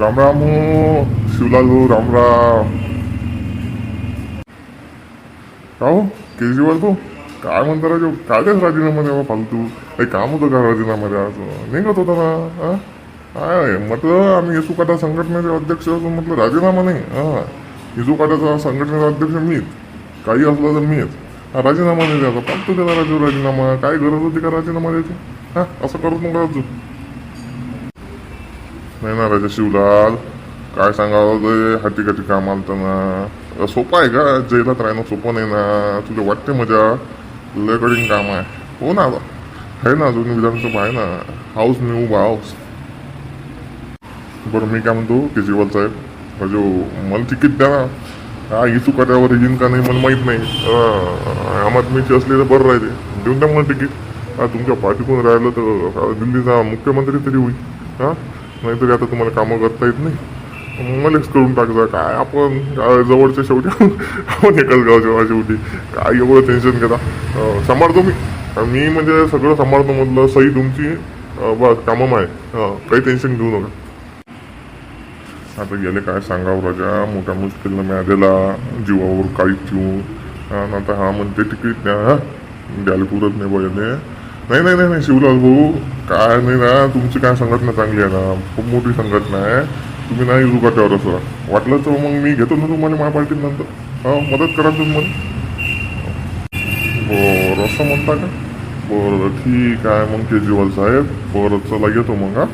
राम राम हो शिवलाल हो राम राम. का हो केजरीवाल तो? काय म्हणता राजू? काय द्याच राजीनामा द्यावा फालतू? काही काम होतं का राजीनामा द्यायचं निघत होता ना हा? काय म्हटलं आम्ही येसुकाटा संघटनेचे अध्यक्ष असून म्हटलं राजीनामा नाही. हा. येसुकाटाचा संघटनेचा अध्यक्ष मीच काही असलं तर मीच हा राजीनामा नाही द्यायचा. फालतू त्याला राजू राजीनामा. काय गरज होती का राजीनामा द्यायची? हा असं करत नका राजू. नाही ना राजा शिवलाल काय सांगावं ते हाती काठी काम आलं ना सोपं आहे का जेलात राहणं सोपं नाही ना तुला वाटते मजा लय कठीण काम आहे हो ना आहे ना अजून विधानसभा आहे ना हाऊस मी उभा हाऊस बरं मी काय म्हणतो केजरीवाल साहेब अजो मला तिकीट द्या ना हा इथू कट्यावर येईन का नाही मला माहीत नाही आम आदमीचे असली तर बरं राहते देऊन द्या मला तिकीट हा तुमच्या पाठीतून राहिलं तर दिल्लीचा मुख्यमंत्री तरी होईल हा नाहीतरी आता तुम्हाला कामं करता येत नाही. मलाच करून टाकजा काय आपण जवळच्या शेवटी आपण एकाच गावच्या शेवटी. काय एवढं टेन्शन घेता? सांभाळतो मी. मी म्हणजे सगळं सांभाळतो म्हटलं सही तुमची. बस कामं आहे काही टेन्शन घेऊ नका. आता गेले काय सांगावं राजा? मोठ्या मुश्किलनं मिळालेला जीवावर काळीच येऊन आता हा म्हणते तिकीट द्या द्यायला पुरत नाही बघले नाही नाही नाही नाही शिवलाल भाऊ काय नाही ना तुमची काय संघटना चांगली आहे ना? खूप मोठी संघटना आहे. तुम्ही नाही रुगाट्यावर असं वाटलं तर मग मी घेतो ना तुम्हाला माझ्या पार्टीत नंतर. हा मदत करा तुम्ही बरं असं म्हणता का? बरं ठीक आहे मग केजरीवाल साहेब. बरं चला येतो मग हा.